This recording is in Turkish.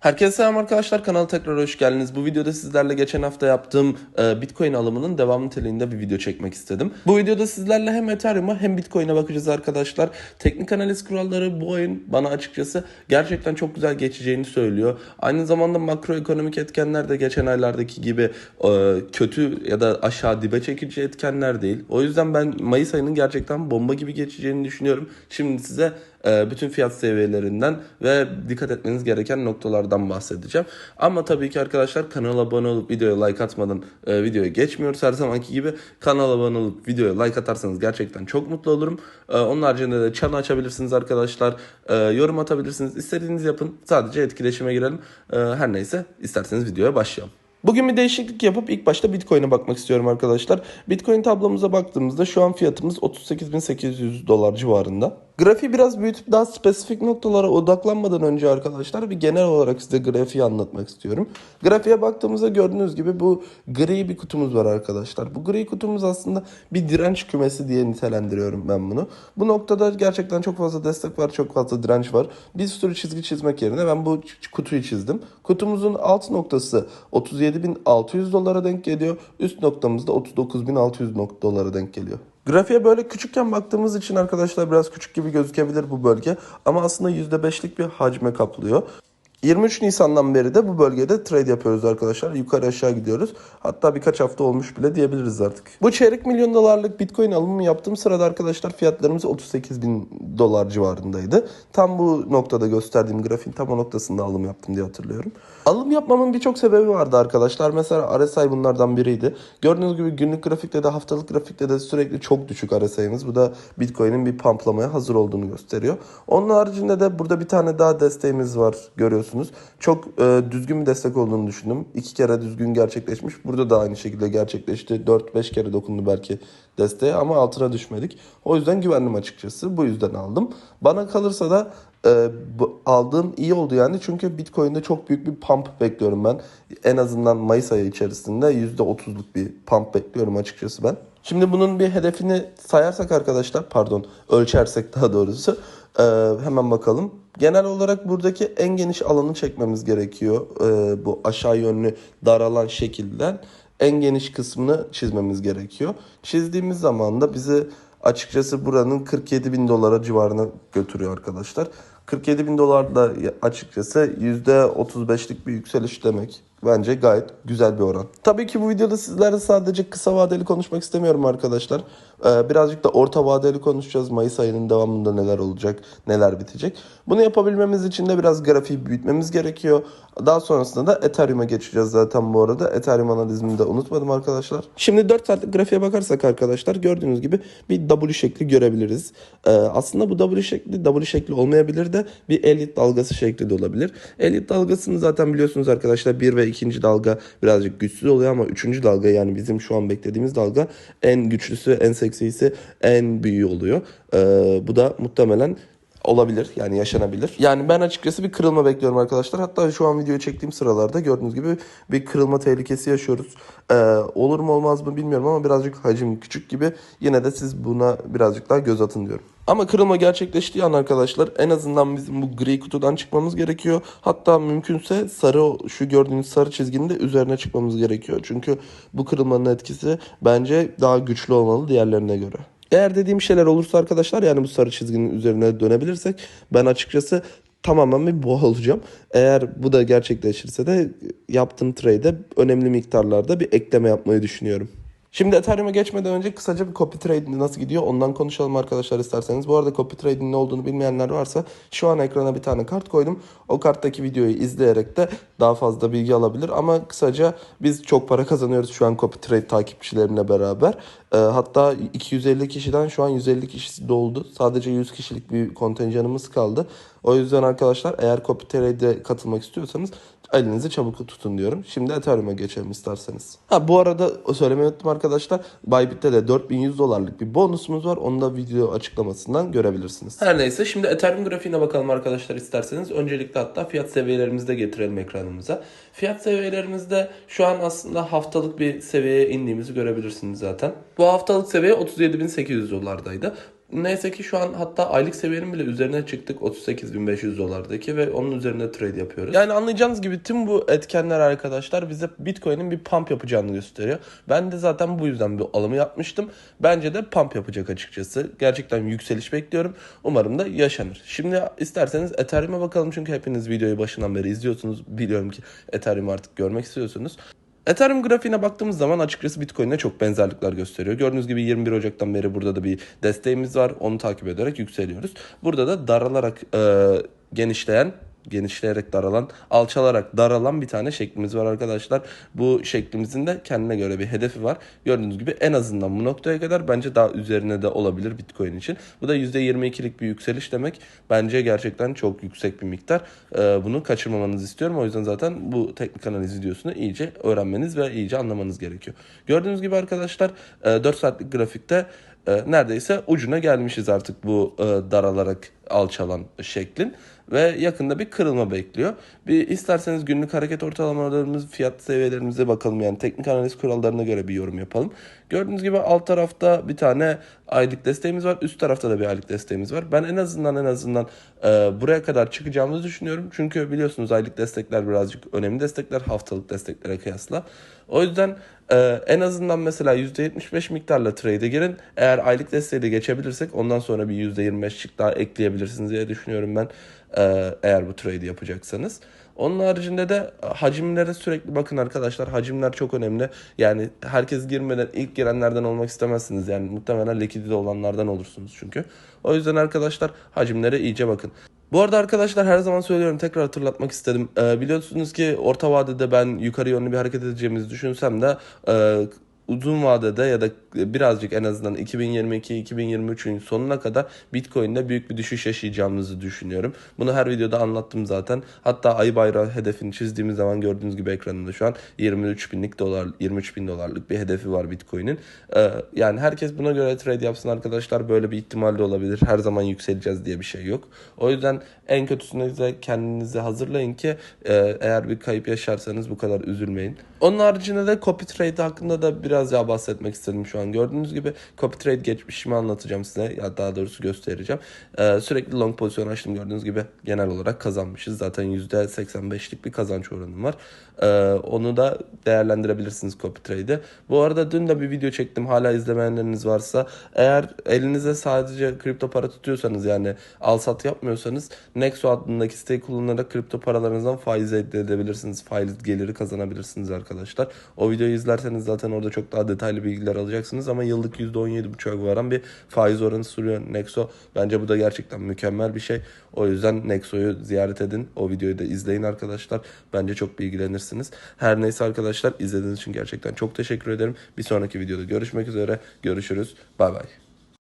Herkese selam arkadaşlar kanala tekrar hoş geldiniz. Bu videoda sizlerle geçen hafta yaptığım e, Bitcoin alımının devam niteliğinde bir video çekmek istedim. Bu videoda sizlerle hem Ethereum'a hem Bitcoin'e bakacağız arkadaşlar. Teknik analiz kuralları bu oyun bana açıkçası gerçekten çok güzel geçeceğini söylüyor. Aynı zamanda makroekonomik etkenler de geçen aylardaki gibi e, kötü ya da aşağı dibe çekici etkenler değil. O yüzden ben Mayıs ayının gerçekten bomba gibi geçeceğini düşünüyorum. Şimdi size bütün fiyat seviyelerinden ve dikkat etmeniz gereken noktalardan bahsedeceğim. Ama tabii ki arkadaşlar kanala abone olup videoya like atmadan e, videoya geçmiyoruz. Her zamanki gibi kanala abone olup videoya like atarsanız gerçekten çok mutlu olurum. E, onun haricinde de çan açabilirsiniz arkadaşlar. E, yorum atabilirsiniz. İstediğinizi yapın. Sadece etkileşime girelim. E, her neyse isterseniz videoya başlayalım. Bugün bir değişiklik yapıp ilk başta Bitcoin'e bakmak istiyorum arkadaşlar. Bitcoin tablomuza baktığımızda şu an fiyatımız 38.800 dolar civarında. Grafiği biraz büyütüp daha spesifik noktalara odaklanmadan önce arkadaşlar bir genel olarak size grafiği anlatmak istiyorum. Grafiğe baktığımızda gördüğünüz gibi bu gri bir kutumuz var arkadaşlar. Bu gri kutumuz aslında bir direnç kümesi diye nitelendiriyorum ben bunu. Bu noktada gerçekten çok fazla destek var, çok fazla direnç var. Bir sürü çizgi çizmek yerine ben bu kutuyu çizdim. Kutumuzun alt noktası 37.600 dolara denk geliyor. Üst noktamız da 39.600 nok- dolara denk geliyor. Grafiğe böyle küçükken baktığımız için arkadaşlar biraz küçük gibi gözükebilir bu bölge. Ama aslında %5'lik bir hacme kaplıyor. 23 Nisan'dan beri de bu bölgede trade yapıyoruz arkadaşlar. Yukarı aşağı gidiyoruz. Hatta birkaç hafta olmuş bile diyebiliriz artık. Bu çeyrek milyon dolarlık bitcoin alımı yaptığım sırada arkadaşlar fiyatlarımız 38 bin dolar civarındaydı. Tam bu noktada gösterdiğim grafiğin tam o noktasında alım yaptım diye hatırlıyorum. Alım yapmamın birçok sebebi vardı arkadaşlar. Mesela RSI bunlardan biriydi. Gördüğünüz gibi günlük grafikte de haftalık grafikte de sürekli çok düşük RSI'miz. Bu da Bitcoin'in bir pamplamaya hazır olduğunu gösteriyor. Onun haricinde de burada bir tane daha desteğimiz var görüyorsunuz. Çok e, düzgün bir destek olduğunu düşündüm. İki kere düzgün gerçekleşmiş. Burada da aynı şekilde gerçekleşti. 4-5 kere dokundu belki desteğe ama altına düşmedik. O yüzden güvendim açıkçası. Bu yüzden aldım. Bana kalırsa da e, bu, aldığım iyi oldu yani çünkü Bitcoin'de çok büyük bir pump bekliyorum ben. En azından Mayıs ayı içerisinde %30'luk bir pump bekliyorum açıkçası ben. Şimdi bunun bir hedefini sayarsak arkadaşlar pardon ölçersek daha doğrusu e, hemen bakalım. Genel olarak buradaki en geniş alanı çekmemiz gerekiyor. E, bu aşağı yönlü daralan şekilden en geniş kısmını çizmemiz gerekiyor. Çizdiğimiz zaman da bizi açıkçası buranın 47 bin dolara civarına götürüyor arkadaşlar. 47 bin dolar da açıkçası %35'lik bir yükseliş demek. Bence gayet güzel bir oran. Tabii ki bu videoda sizlerle sadece kısa vadeli konuşmak istemiyorum arkadaşlar. Ee, birazcık da orta vadeli konuşacağız. Mayıs ayının devamında neler olacak, neler bitecek. Bunu yapabilmemiz için de biraz grafiği büyütmemiz gerekiyor. Daha sonrasında da Ethereum'a geçeceğiz zaten bu arada. Ethereum analizini de unutmadım arkadaşlar. Şimdi 4 saatlik grafiğe bakarsak arkadaşlar gördüğünüz gibi bir W şekli görebiliriz. Ee, aslında bu W şekli W şekli olmayabilir de bir elit dalgası şekli de olabilir. Elit dalgasını zaten biliyorsunuz arkadaşlar 1 ve ikinci dalga birazcık güçsüz oluyor ama üçüncü dalga yani bizim şu an beklediğimiz dalga en güçlüsü, en seksisi, en büyüğü oluyor. Ee, bu da muhtemelen olabilir yani yaşanabilir. Yani ben açıkçası bir kırılma bekliyorum arkadaşlar. Hatta şu an videoyu çektiğim sıralarda gördüğünüz gibi bir kırılma tehlikesi yaşıyoruz. Ee, olur mu olmaz mı bilmiyorum ama birazcık hacim küçük gibi. Yine de siz buna birazcık daha göz atın diyorum. Ama kırılma gerçekleştiği an arkadaşlar en azından bizim bu gri kutudan çıkmamız gerekiyor. Hatta mümkünse sarı şu gördüğünüz sarı çizginin de üzerine çıkmamız gerekiyor. Çünkü bu kırılmanın etkisi bence daha güçlü olmalı diğerlerine göre. Eğer dediğim şeyler olursa arkadaşlar yani bu sarı çizginin üzerine dönebilirsek ben açıkçası tamamen bir boğa olacağım. Eğer bu da gerçekleşirse de yaptığım trade'e önemli miktarlarda bir ekleme yapmayı düşünüyorum. Şimdi Ethereum'a geçmeden önce kısaca bir copy trading nasıl gidiyor ondan konuşalım arkadaşlar isterseniz. Bu arada copy trading ne olduğunu bilmeyenler varsa şu an ekrana bir tane kart koydum. O karttaki videoyu izleyerek de daha fazla bilgi alabilir. Ama kısaca biz çok para kazanıyoruz şu an copy trade takipçilerimle beraber. Ee, hatta 250 kişiden şu an 150 kişisi doldu. Sadece 100 kişilik bir kontenjanımız kaldı. O yüzden arkadaşlar eğer copy trade'e katılmak istiyorsanız elinizi çabuk tutun diyorum. Şimdi Ethereum'a geçelim isterseniz. Ha bu arada söylemeyi unuttum arkadaşlar. Bybit'te de 4100 dolarlık bir bonusumuz var. Onu da video açıklamasından görebilirsiniz. Her neyse şimdi Ethereum grafiğine bakalım arkadaşlar isterseniz. Öncelikle hatta fiyat seviyelerimizi de getirelim ekranımıza. Fiyat seviyelerimizde şu an aslında haftalık bir seviyeye indiğimizi görebilirsiniz zaten. Bu haftalık seviye 37.800 dolardaydı. Neyse ki şu an hatta aylık seviyenin bile üzerine çıktık 38.500 dolardaki ve onun üzerine trade yapıyoruz. Yani anlayacağınız gibi tüm bu etkenler arkadaşlar bize Bitcoin'in bir pump yapacağını gösteriyor. Ben de zaten bu yüzden bir alımı yapmıştım. Bence de pump yapacak açıkçası. Gerçekten yükseliş bekliyorum. Umarım da yaşanır. Şimdi isterseniz Ethereum'a bakalım çünkü hepiniz videoyu başından beri izliyorsunuz. Biliyorum ki Ethereum artık görmek istiyorsunuz. Ethereum grafiğine baktığımız zaman açıkçası Bitcoin'e çok benzerlikler gösteriyor. Gördüğünüz gibi 21 Ocak'tan beri burada da bir desteğimiz var. Onu takip ederek yükseliyoruz. Burada da daralarak e, genişleyen genişleyerek daralan, alçalarak daralan bir tane şeklimiz var arkadaşlar. Bu şeklimizin de kendine göre bir hedefi var. Gördüğünüz gibi en azından bu noktaya kadar bence daha üzerine de olabilir Bitcoin için. Bu da %22'lik bir yükseliş demek. Bence gerçekten çok yüksek bir miktar. Ee, bunu kaçırmamanızı istiyorum. O yüzden zaten bu teknik analiz videosunu iyice öğrenmeniz ve iyice anlamanız gerekiyor. Gördüğünüz gibi arkadaşlar e, 4 saatlik grafikte e, neredeyse ucuna gelmişiz artık bu e, daralarak alçalan şeklin ve yakında bir kırılma bekliyor. Bir isterseniz günlük hareket ortalamalarımız, fiyat seviyelerimize bakalım yani teknik analiz kurallarına göre bir yorum yapalım. Gördüğünüz gibi alt tarafta bir tane aylık desteğimiz var, üst tarafta da bir aylık desteğimiz var. Ben en azından en azından e, buraya kadar çıkacağımızı düşünüyorum. Çünkü biliyorsunuz aylık destekler birazcık önemli destekler haftalık desteklere kıyasla. O yüzden e, en azından mesela %75 miktarla trade'e girin. Eğer aylık desteği de geçebilirsek ondan sonra bir %25'lik daha ekleyebilirsiniz diye düşünüyorum ben. E, eğer bu trade'i yapacaksanız. Onun haricinde de hacimlere sürekli bakın arkadaşlar. Hacimler çok önemli. Yani herkes girmeden ilk girenlerden olmak istemezsiniz. Yani muhtemelen likidite olanlardan olursunuz çünkü. O yüzden arkadaşlar hacimlere iyice bakın. Bu arada arkadaşlar her zaman söylüyorum tekrar hatırlatmak istedim. Ee, biliyorsunuz ki orta vadede ben yukarı yönlü bir hareket edeceğimizi düşünsem de e, uzun vadede ya da birazcık en azından 2022-2023'ün sonuna kadar Bitcoin'de büyük bir düşüş yaşayacağımızı düşünüyorum. Bunu her videoda anlattım zaten. Hatta ay bayrağı hedefini çizdiğimiz zaman gördüğünüz gibi ekranında şu an 23 binlik dolar 23 bin dolarlık bir hedefi var Bitcoin'in. Ee, yani herkes buna göre trade yapsın arkadaşlar. Böyle bir ihtimal de olabilir. Her zaman yükseleceğiz diye bir şey yok. O yüzden en kötüsüne de kendinizi hazırlayın ki e, eğer bir kayıp yaşarsanız bu kadar üzülmeyin. Onun haricinde de copy trade hakkında da biraz daha bahsetmek istedim şu an. Gördüğünüz gibi copy trade geçmişimi anlatacağım size. Ya daha doğrusu göstereceğim. Ee, sürekli long pozisyon açtım gördüğünüz gibi genel olarak kazanmışız. Zaten %85'lik bir kazanç oranım var. Ee, onu da değerlendirebilirsiniz copy trade'i. Bu arada dün de bir video çektim. Hala izlemeyenleriniz varsa eğer elinize sadece kripto para tutuyorsanız yani al sat yapmıyorsanız Nexo adındaki siteyi kullanarak kripto paralarınızdan faiz elde edebilirsiniz. Faiz geliri kazanabilirsiniz arkadaşlar. O videoyu izlerseniz zaten orada daha detaylı bilgiler alacaksınız ama yıllık %17,5'a varan bir faiz oranı sürüyor Nexo. Bence bu da gerçekten mükemmel bir şey. O yüzden Nexo'yu ziyaret edin. O videoyu da izleyin arkadaşlar. Bence çok bilgilenirsiniz. Her neyse arkadaşlar izlediğiniz için gerçekten çok teşekkür ederim. Bir sonraki videoda görüşmek üzere. Görüşürüz. Bay bay.